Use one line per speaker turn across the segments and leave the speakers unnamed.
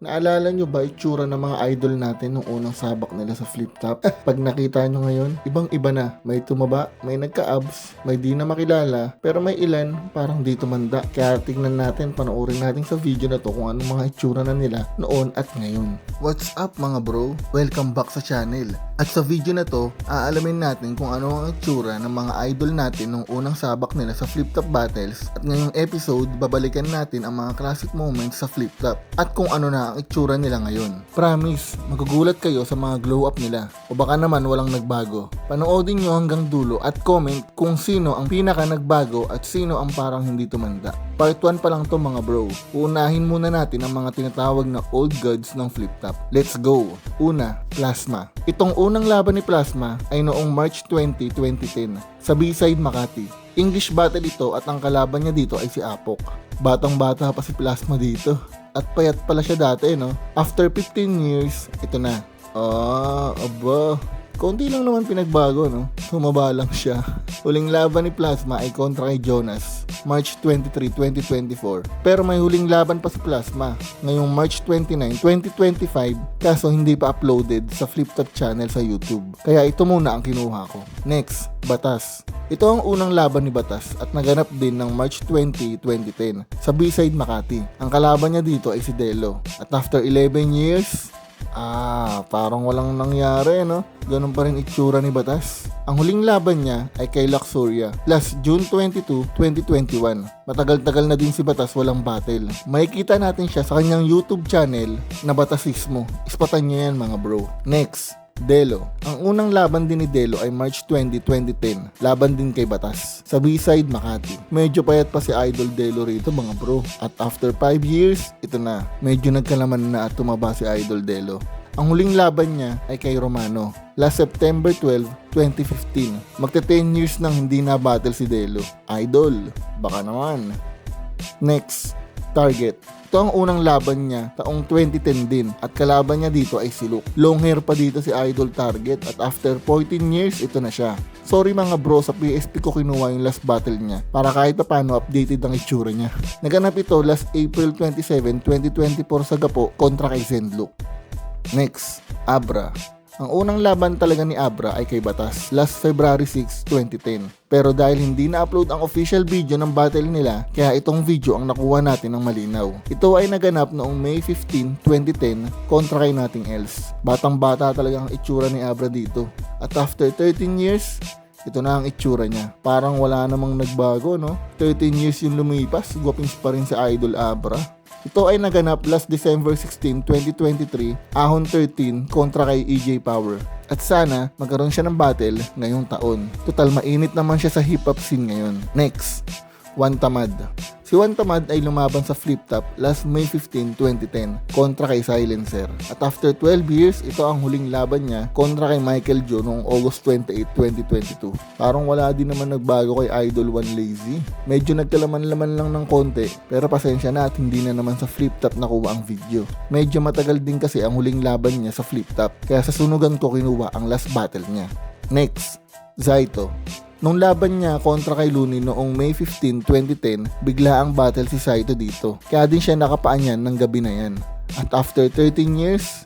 Naalala nyo ba itsura ng mga idol natin nung unang sabak nila sa flip top? Pag nakita nyo ngayon, ibang iba na. May tumaba, may nagka-abs, may di na makilala, pero may ilan parang di tumanda. Kaya tingnan natin, panoorin natin sa video na to kung anong mga itsura na nila noon at ngayon. What's up mga bro? Welcome back sa channel. At sa video na to, aalamin natin kung ano ang itsura ng mga idol natin nung unang sabak nila sa flip top battles. At ngayong episode, babalikan natin ang mga classic moments sa flip top. At kung ano na ang itsura nila ngayon. Promise, magugulat kayo sa mga glow up nila. O baka naman walang nagbago. Panoodin nyo hanggang dulo at comment kung sino ang pinaka nagbago at sino ang parang hindi tumanda. Part 1 pa lang to mga bro. Uunahin muna natin ang mga tinatawag na old gods ng flip top. Let's go! Una, Plasma. Itong unang laban ni Plasma ay noong March 20, 2010 sa B-side Makati. English battle ito at ang kalaban niya dito ay si Apok. Batang bata pa si Plasma dito. At payat pala siya dati, no? After 15 years, ito na. Ah, aba. Konti lang naman pinagbago, no? Tumaba lang siya. Huling laban ni Plasma ay kontra kay Jonas. March 23, 2024. Pero may huling laban pa si Plasma. Ngayong March 29, 2025. Kaso hindi pa uploaded sa FlipTop channel sa YouTube. Kaya ito muna ang kinuha ko. Next, Batas. Ito ang unang laban ni Batas at naganap din ng March 20, 2010 sa B-side Makati. Ang kalaban niya dito ay si Delo. At after 11 years, ah, parang walang nangyari, no? Ganun pa rin itsura ni Batas. Ang huling laban niya ay kay Luxuria last June 22, 2021. Matagal-tagal na din si Batas walang battle. Makikita natin siya sa kanyang YouTube channel na Batasismo. Ispatan niyo yan mga bro. Next, Delo. Ang unang laban din ni Delo ay March 20, 2010. Laban din kay Batas. Sa B-side, Makati. Medyo payat pa si Idol Delo rito mga bro. At after 5 years, ito na. Medyo nagkalaman na at tumaba si Idol Delo. Ang huling laban niya ay kay Romano. Last September 12, 2015. Magte 10 years nang hindi na battle si Delo. Idol, baka naman. Next, Target. Ito ang unang laban niya taong 2010 din at kalaban niya dito ay si Luke. Long hair pa dito si Idol Target at after 14 years ito na siya. Sorry mga bro sa PSP ko kinuha yung last battle niya para kahit pa paano updated ang itsura niya. Naganap ito last April 27, 2024 sa Gapo kontra kay Zenlook. Next, Abra. Ang unang laban talaga ni Abra ay kay Batas last February 6, 2010. Pero dahil hindi na-upload ang official video ng battle nila, kaya itong video ang nakuha natin ng malinaw. Ito ay naganap noong May 15, 2010 kontra kay nothing else. Batang bata talaga ang itsura ni Abra dito. At after 13 years, ito na ang itsura niya. Parang wala namang nagbago, no? 13 years yung lumipas, gwapings pa rin si Idol Abra. Ito ay naganap last December 16, 2023, Ahon 13 kontra kay EJ Power. At sana magkaroon siya ng battle ngayong taon. Total mainit naman siya sa hip hop scene ngayon. Next, Juan Tamad. Si Juan Tamad ay lumaban sa flip top last May 15, 2010 kontra kay Silencer. At after 12 years, ito ang huling laban niya kontra kay Michael Joe noong August 28, 2022. Parang wala din naman nagbago kay Idol 1 Lazy. Medyo nagkalaman-laman lang ng konti pero pasensya na at hindi na naman sa flip top nakuha ang video. Medyo matagal din kasi ang huling laban niya sa flip top kaya sa sunugan ko kinuha ang last battle niya. Next, Zaito. Nung laban niya kontra kay Looney noong May 15, 2010, bigla ang battle si Saito dito. Kaya din siya nakapaanyan ng gabi na yan. At after 13 years,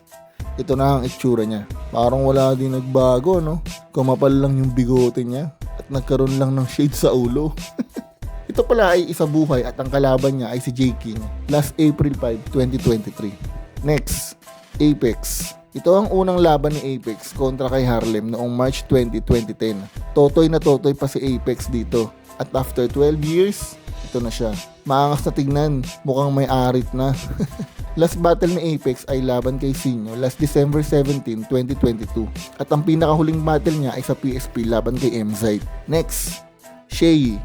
ito na ang itsura niya. Parang wala din nagbago, no? Kumapal lang yung bigote niya at nagkaroon lang ng shade sa ulo. ito pala ay isa buhay at ang kalaban niya ay si J. King last April 5, 2023. Next, Apex. Ito ang unang laban ni Apex kontra kay Harlem noong March 20, 2010. Totoy na totoy pa si Apex dito. At after 12 years, ito na siya. Maangas na tignan, mukhang may arit na. last battle ni Apex ay laban kay Sinyo last December 17, 2022. At ang pinakahuling battle niya ay sa PSP laban kay MZite. Next, Shay.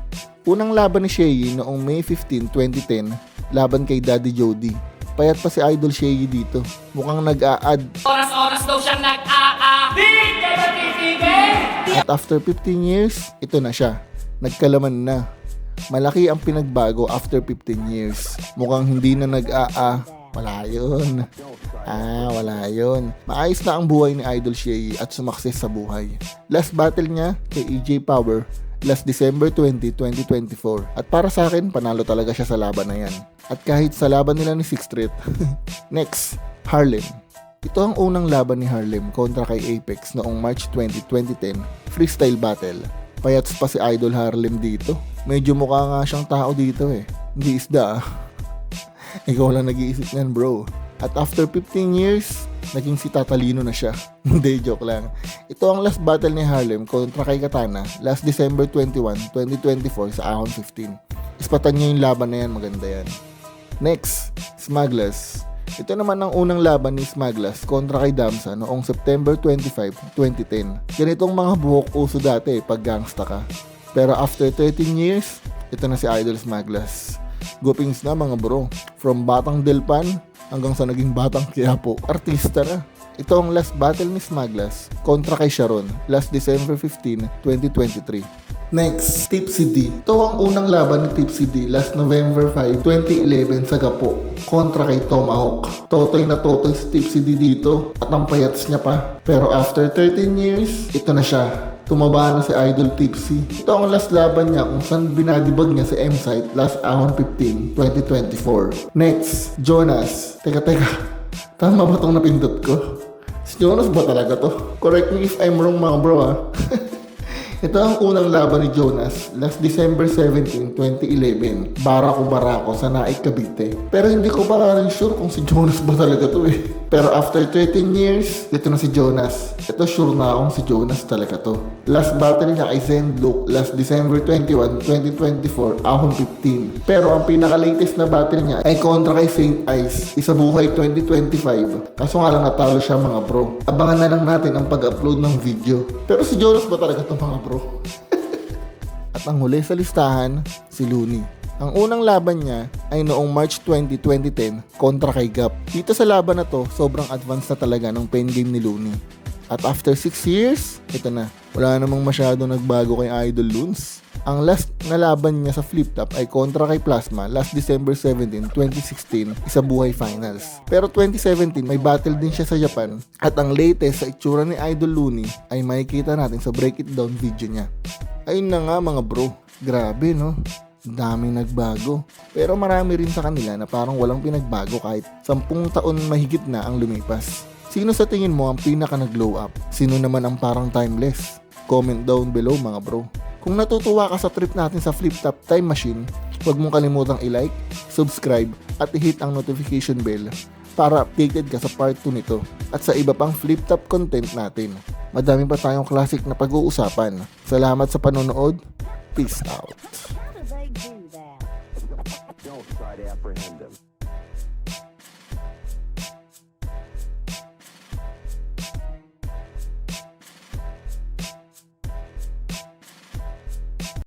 Unang laban ni Shay noong May 15, 2010 laban kay Daddy Jody. Payat pa si Idol Shay dito. Mukhang nag-a-add
Oras-oras daw siyang nag-aa Di kayo matitigil
At after 15 years, ito na siya. Nagkalaman na. Malaki ang pinagbago after 15 years. Mukhang hindi na nag-aa. Wala yun. Ah, wala yun. Maayos na ang buhay ni Idol Shay at sumakses sa buhay. Last battle niya kay EJ Power last December 20, 2024. At para sa akin, panalo talaga siya sa laban na yan. At kahit sa laban nila ni Sixth Street. Next, Harlem. Ito ang unang laban ni Harlem kontra kay Apex noong March 20, 2010, freestyle battle. Payats pa si Idol Harlem dito. Medyo mukha nga siyang tao dito eh. Hindi isda ah. Ikaw lang nag-iisip niyan bro. At after 15 years, naging si Tatalino na siya. Hindi, joke lang. Ito ang last battle ni Harlem kontra kay Katana last December 21, 2024 sa Ahon 15. Ispatan niya yung laban na yan, maganda yan. Next, Smaglas. Ito naman ang unang laban ni Smaglas kontra kay Damsa noong September 25, 2010. Ganitong mga buhok uso dati pag gangsta ka. Pero after 13 years, ito na si Idol Smaglas. Gupings na mga bro. From Batang Delpan hanggang sa naging Batang Quiapo. Artista na. Ito ang last battle ni Smaglas kontra kay Sharon last December 15, 2023. Next, Tipsy D. Ito ang unang laban ni Tipsy D last November 5, 2011 sa Gapo kontra kay Tomahawk. Totoy na totoy si Tipsy D dito at ang payats niya pa. Pero after 13 years, ito na siya. Tumaba na si Idol Tipsy. Ito ang last laban niya kung saan binadibag niya si M-Site last Ahon 15, 2024. Next, Jonas. Teka, teka. Tama ba itong napindot ko? Si Jonas ba talaga to? Correct me if I'm wrong mga bro ah. Ito ang unang laban ni Jonas last December 17, 2011. Barako Barako sa Naik, Cavite. Pero hindi ko pa rin sure kung si Jonas ba talaga to eh. Pero after 13 years, ito na si Jonas. Ito sure na akong si Jonas talaga to. Last battle niya kay Zen Luke last December 21, 2024, ahon 15. Pero ang pinaka-latest na battle niya ay kontra kay Saint Ice, isa buhay 2025. Kaso nga lang natalo siya mga bro. Abangan na lang natin ang pag-upload ng video. Pero si Jonas ba talaga to mga bro? At ang huli sa listahan, si Looney. Ang unang laban niya ay noong March 20, 2010 kontra kay Gap. Dito sa laban na to, sobrang advanced na talaga ng pen game ni Looney. At after 6 years, ito na. Wala namang masyado nagbago kay Idol Loons. Ang last na laban niya sa flip top ay kontra kay Plasma last December 17, 2016, isa buhay finals. Pero 2017, may battle din siya sa Japan. At ang latest sa itsura ni Idol Looney ay makikita natin sa break it down video niya. Ayun na nga mga bro, grabe no? Daming nagbago. Pero marami rin sa kanila na parang walang pinagbago kahit 10 taon mahigit na ang lumipas. Sino sa tingin mo ang pinaka nag-glow up? Sino naman ang parang timeless? Comment down below mga bro. Kung natutuwa ka sa trip natin sa Flip Top Time Machine, huwag mong kalimutang i-like, subscribe, at i-hit ang notification bell para updated ka sa part 2 nito at sa iba pang flip top content natin. Madami pa tayong classic na pag-uusapan. Salamat sa panonood. Peace out.
They do that?
Don't try to apprehend